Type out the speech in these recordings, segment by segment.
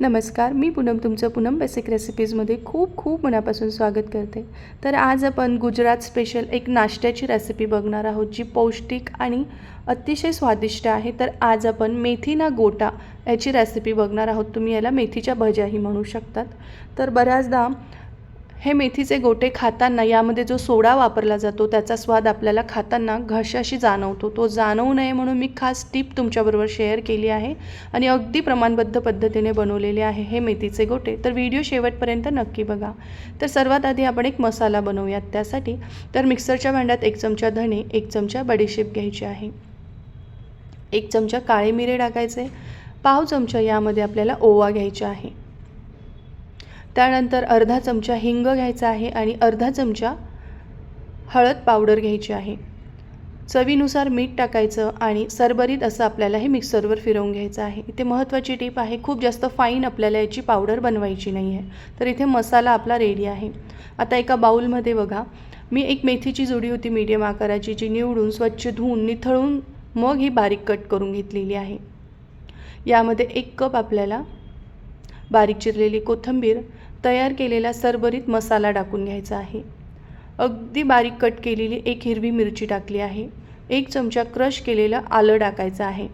नमस्कार मी पूनम तुमचं पूनम बेसिक रेसिपीजमध्ये खूप खूप मनापासून स्वागत करते. तर आज आपण गुजरात स्पेशल एक नाश्त्याची रेसिपी बघणार आहोत जी पौष्टिक आणि अतिशय स्वादिष्ट आहे. तर आज आपण मेथी ना गोटा याची रेसिपी बघणार आहोत. तुम्ही याला मेथीच्या भज्याही म्हणू शकतात. तर बऱ्याचदा हे मेथीचे गोटे खाताना यामध्ये जो सोडा वापरला जातो त्याचा स्वाद आपल्याला खाताना घशाशी जाणवतो. तो जाणवू नये म्हणून मी खास टीप तुमच्याबरोबर शेअर केली आहे आणि अगदी प्रमाणबद्ध पद्धतीने बनवलेले आहे हे मेथीचे गोटे. तर व्हिडिओ शेवटपर्यंत नक्की बघा. तर सर्वात आधी आपण एक मसाला बनवूयात त्यासाठी. तर मिक्सरच्या भांड्यात एक चमचा धणे एक चमचा बडीशेप घ्यायची आहे. एक चमचा काळे मिरे टाकायचे. पाव चमचा यामध्ये आपल्याला ओवा घ्यायचा आहे. त्यानंतर अर्धा चमचा हिंग घ्यायचा आहे आणि अर्धा चमचा हळद पावडर घ्यायची आहे. चवीनुसार मीठ टाकायचं आणि सरबरीत असं आपल्याला हे मिक्सरवर फिरवून घ्यायचं आहे. इथे महत्त्वाची टीप आहे खूप जास्त फाईन आपल्याला याची पावडर बनवायची नाही आहे तर इथे मसाला आपला रेडी आहे. आता एका बाऊलमध्ये बघा. मी एक मेथीची जुडी होती मीडियम आकाराची जी निवडून स्वच्छ धुवून निथळून मग ही बारीक कट करून घेतलेली आहे. यामध्ये एक कप आपल्याला बारीक चिरलेली कोथिंबीर तयार केलेला सरबरीत मसाला टाकून घ्यायचा आहे. अगदी बारीक कट केलेली एक हिरवी मिरची टाकली आहे. एक चमचा क्रश केलेलं आलं टाकायचं आहे.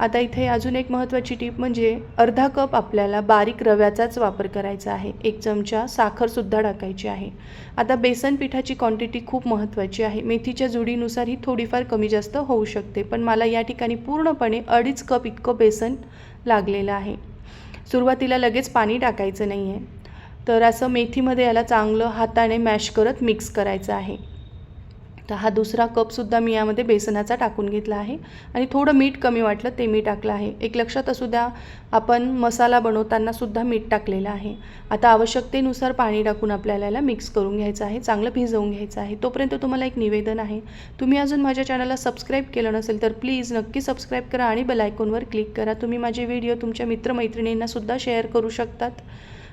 आता इथे अजून एक महत्त्वाची टीप म्हणजे अर्धा कप आपल्याला बारीक रव्याचाच वापर करायचा आहे. एक चमचा साखरसुद्धा टाकायची आहे. आता बेसन पिठाची क्वांटिटी खूप महत्त्वाची आहे. मेथीच्या जुडीनुसार ही थोडीफार कमी जास्त होऊ शकते पण मला या ठिकाणी पूर्णपणे अडीच कप इतकं बेसन लागलेलं आहे. सुरुवातीला लगेच पाणी टाकायचं नाही आहे तर असं मेथीमध्ये याला चांगलं हाताने मॅश करत मिक्स करायचं आहे. तर हा दुसरा कपसुद्धा मी यामध्ये बेसनाचा टाकून घेतला आहे. आणि थोडं मीठ कमी वाटलं ते मी टाकलं आहे. एक लक्षात असू द्या आपण मसाला बनवताना सुद्धा मीठ टाकलेलं आहे. आता आवश्यकतेनुसार पाणी टाकून आपल्याला याला मिक्स करून घ्यायचं आहे चांगलं भिजवून घ्यायचं आहे. तोपर्यंत तुम्हाला एक निवेदन आहे. तुम्ही अजून माझ्या चॅनलला सबस्क्राईब केलं नसेल तर प्लीज नक्की सबस्क्राईब करा आणि बेलायकॉनवर क्लिक करा. तुम्ही माझे व्हिडिओ तुमच्या मित्रमैत्रिणींनासुद्धा शेअर करू शकतात.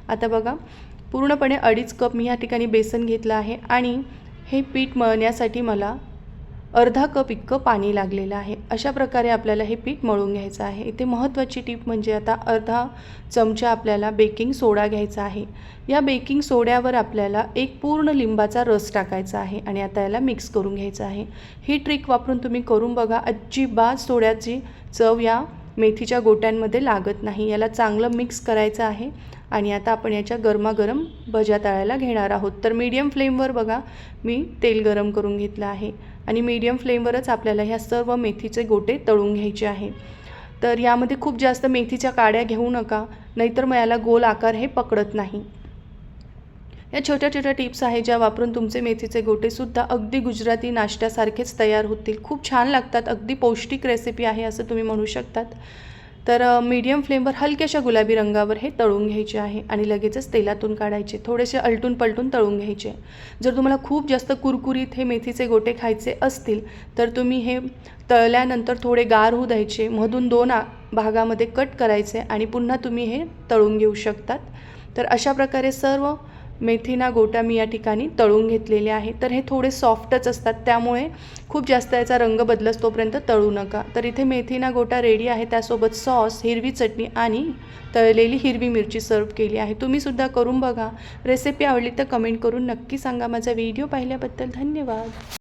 आता बघा पूर्णपणे अडीच कप मी या ठिकाणी बेसन घेतलं आहे आणि हे पीठ मळण्यासाठी मला अर्धा कप इतकं पाणी लागलेलं आहे. अशा प्रकारे आपल्याला हे पीठ मळून घ्यायचं आहे. इथे महत्त्वाची टीप म्हणजे आता अर्धा चमचा आपल्याला बेकिंग सोडा घ्यायचा आहे. या बेकिंग सोड्यावर आपल्याला एक पूर्ण लिंबाचा रस टाकायचा आहे आणि आता याला मिक्स करून घ्यायचं आहे. ही ट्रिक वापरून तुम्ही करून बघा अजिबात सोड्याची चव या मेथीच्या गोट्यांमध्ये लागत नाही. याला चांगलं मिक्स करायचं आहे. आणि आता आपण याच्या गरमागरम भज्या तळायला घेणार आहोत. तर मीडियम फ्लेमवर बघा मी तेल गरम करून घेतलं आहे आणि मीडियम फ्लेमवरच आपल्याला ह्या सर्व मेथीचे गोटे तळून घ्यायचे आहे. तर यामध्ये खूप जास्त मेथीच्या काड्या घेऊ नका नाहीतर मग याला गोल आकार हे पकडत नाही. या छोट्या छोट्या टिप्स आहेत ज्या वापरून तुमचे मेथीचे गोटेसुद्धा अगदी गुजराती नाश्त्यासारखेच तयार होतील. खूप छान लागतात अगदी पौष्टिक रेसिपी आहे असं तुम्ही म्हणू शकतात. तर मीडियम फ्लेमवर हलक्याशा गुलाबी रंगावर हे तळून घ्यायचे आहे आणि लगेचच तेलातून काढायचे. थोडेसे अलटून पलटून तळून घ्यायचे. जर तुम्हाला खूप जास्त कुरकुरीत हे मेथीचे गोटे खायचे असतील तर तुम्ही हे तळल्यानंतर थोडे गार होऊ द्यायचे. मधून दोन भागामध्ये कट करायचे आणि पुन्हा तुम्ही हे तळून घेऊ शकतात. तर अशा प्रकारे सर्व मेथीना गोटा मी या ठिकाणी तळून घेतलेले आहे. तर हे थोडे सॉफ्टच असतात. त्यामुळे खूप जास्त याचा रंग बदलस तोपर्यंत तळू नका. तर इथे मेथीना गोटा रेडी आहे. त्यासोबत सॉस हिरवी चटणी आणि तळलेली हिरवी मिरची सर्व केली आहे. तुम्हीसुद्धा करून बघा. रेसिपी आवडली तर कमेंट करून नक्की सांगा. माझा व्हिडिओ पाहिल्याबद्दल धन्यवाद.